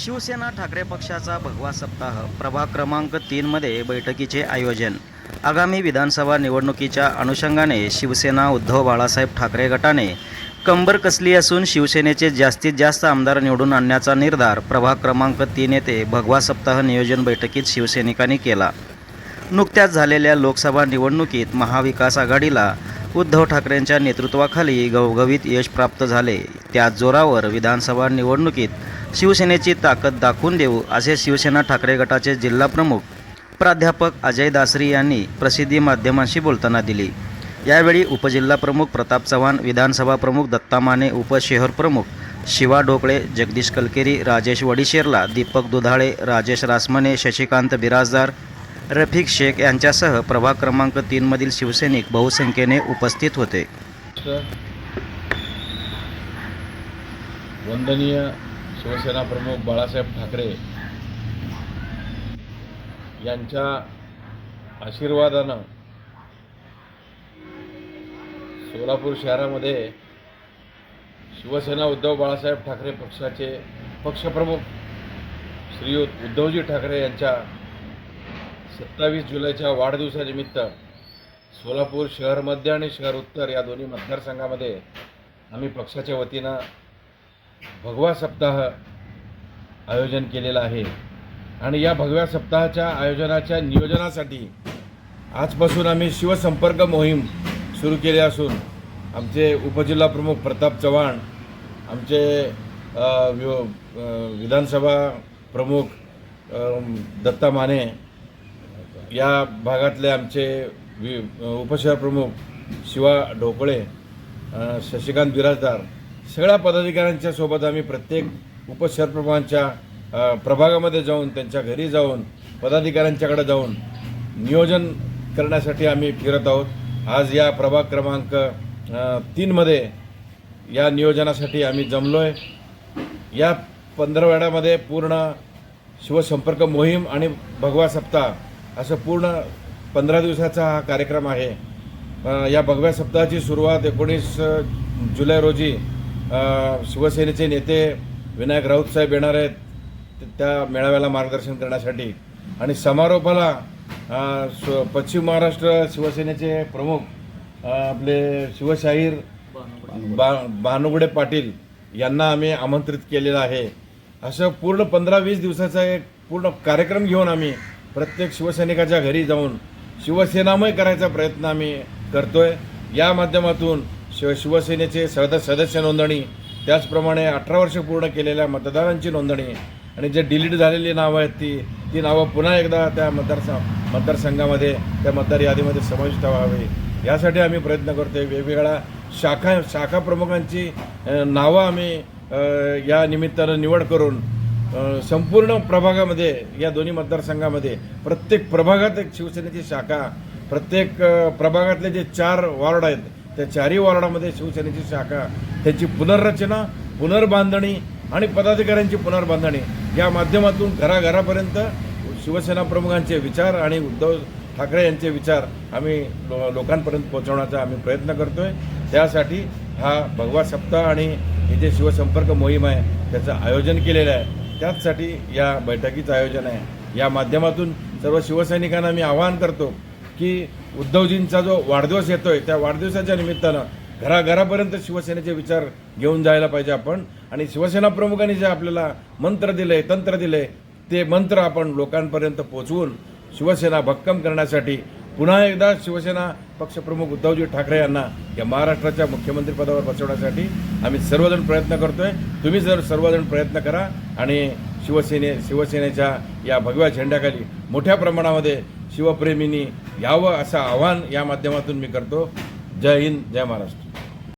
शिवसेना ठाकरे पक्षाचा भगवा सप्ताह प्रभाग क्रमांक तीनमध्ये बैठकीचे आयोजन. आगामी विधानसभा निवडणुकीच्या अनुषंगाने शिवसेना उद्धव बाळासाहेब ठाकरे गटाने कंबर कसली असून शिवसेनेचे जास्तीत जास्त आमदार निवडून आणण्याचा निर्धार प्रभाग क्रमांक तीन येथे भगवा सप्ताह नियोजन बैठकीत शिवसैनिकांनी केला. नुकत्याच झालेल्या लोकसभा निवडणुकीत महाविकास आघाडीला उद्धव ठाकरेंच्या नेतृत्वाखाली घवघवीत यश प्राप्त झाले. त्याच जोरावर विधानसभा निवडणुकीत शिवसेनेची ताकद दाखवून देऊ असे शिवसेना ठाकरे गटाचे जिल्हाप्रमुख प्राध्यापक अजय दासरी यांनी प्रसिद्धी माध्यमांशी बोलताना दिली. यावेळी उपजिल्हाप्रमुख प्रताप चव्हाण विधानसभा प्रमुख दत्ता माने उपशहर प्रमुख शिवा ढोकळे जगदीश कलकेरी राजेश वडिशेरला दीपक दुधाळे राजेश रासमने शशिकांत बिराजदार रफिक शेख यांच्यासह प्रभाग क्रमांक तीनमधील शिवसैनिक बहुसंख्येने उपस्थित होते. वंदनीय शिवसेना प्रमुख बाळासाहेब ठाकरे यांच्या आशीर्वादानं सोलापूर शहरामध्ये शिवसेना उद्धव बाळासाहेब ठाकरे पक्षाचे पक्षप्रमुख श्रीयुत उद्धवजी ठाकरे यांच्या सत्तावीस जुलैच्या वाढदिवसानिमित्त सोलापूर शहर मध्य आणि शहर उत्तर या दोन्ही मतदारसंघामध्ये आम्ही पक्षाच्या वतीनं भगवा सप्ताह आयोजन केलेलं आहे. आणि या भगव्या सप्ताहाच्या आयोजनाच्या नियोजनासाठी आजपासून आम्ही शिवसंपर्क मोहीम सुरू केली असून आमचे उपजिल्हा प्रमुख प्रताप चव्हाण आमचे विधानसभा प्रमुख दत्ता माने या भागातले आमचे वि उपशहर प्रमुख शिवा ढोकळे शशिकांत बिराजदार सगळ्या पदाधिकाऱ्यांच्या सोबत आम्ही प्रत्येक उपशहरप्रभांच्या प्रभागामध्ये जाऊन त्यांच्या घरी जाऊन पदाधिकाऱ्यांच्याकडे जाऊन नियोजन करण्यासाठी आम्ही फिरत आहोत. आज या प्रभाग क्रमांक तीनमध्ये या नियोजनासाठी आम्ही जमलो आहे या पंधरवड्यामध्ये पूर्ण शिवसंपर्क मोहीम आणि भगवा सप्ताह असं पूर्ण पंधरा दिवसाचा हा कार्यक्रम आहे. या भगव्या सप्ताहाची सुरुवात एकोणीस जुलै रोजी शिवसेनेचे नेते विनायक राऊत साहेब येणार आहेत त्या मेळाव्याला मार्गदर्शन करण्यासाठी. आणि समारोपाला पश्चिम महाराष्ट्र शिवसेनेचे प्रमुख आपले शिवशाहीर बा भानुगडे पाटील यांना आम्ही आमंत्रित केलेलं आहे. असं पूर्ण पंधरा वीस दिवसाचा एक पूर्ण कार्यक्रम घेऊन आम्ही प्रत्येक शिवसैनिकाच्या घरी जाऊन शिवसेनामय करायचा प्रयत्न आम्ही करतोय. या माध्यमातून शिव शिवसेनेचे सद सदस्य नोंदणी त्याचप्रमाणे अठरा वर्ष पूर्ण केलेल्या मतदारांची नोंदणी आणि जे डिलीट झालेली नावं आहेत ती ती नावं पुन्हा एकदा त्या मतदारसंघ मतदारसंघामध्ये त्या मतदार यादीमध्ये समाविष्ट व्हावी. यासाठी आम्ही प्रयत्न करतोय. वेगवेगळ्या शाखा शाखा प्रमुखांची नावं आम्ही या निमित्तानं निवड करून संपूर्ण प्रभागामध्ये या दोन्ही मतदारसंघामध्ये प्रत्येक प्रभागात एक शिवसेनेची शाखा प्रत्येक प्रभागातले जे चार वॉर्ड आहेत त्या चारही वॉर्डामध्ये शिवसेनेची शाखा त्याची पुनर्रचना पुनर्बांधणी आणि पदाधिकाऱ्यांची पुनर्बांधणी या माध्यमातून घराघरापर्यंत शिवसेना प्रमुखांचे विचार आणि उद्धव ठाकरे यांचे विचार आम्ही लो लोकांपर्यंत पोहोचवण्याचा आम्ही प्रयत्न करतो आहे त्यासाठी हा भगवा सप्ताह आणि हे जे शिवसंपर्क मोहीम आहे त्याचं आयोजन केलेलं आहे. त्याचसाठी या बैठकीचं आयोजन आहे. या माध्यमातून सर्व शिवसैनिकांना मी आवाहन करतो की उद्धवजींचा जो वाढदिवस येतोय त्या वाढदिवसाच्या निमित्तानं घराघरापर्यंत शिवसेनेचे विचार घेऊन जायला पाहिजे आपण. आणि शिवसेना प्रमुखांनी जे आपल्याला मंत्र दिले तंत्र दिले ते मंत्र आपण लोकांपर्यंत पोचवून शिवसेना भक्कम करण्यासाठी पुन्हा एकदा शिवसेना पक्षप्रमुख उद्धवजी ठाकरे यांना या महाराष्ट्राच्या मुख्यमंत्रीपदावर बसवण्यासाठी आम्ही सर्वजण प्रयत्न करतोय. तुम्ही जर सर्वजण प्रयत्न करा आणि शिवसेने शिवसेनेच्या या भगव्या झेंड्याखाली मोठ्या प्रमाणामध्ये शिवप्रेमींनी यावं असं आव्हान या माध्यमातून मी करतो. जय हिंद जय महाराष्ट्र.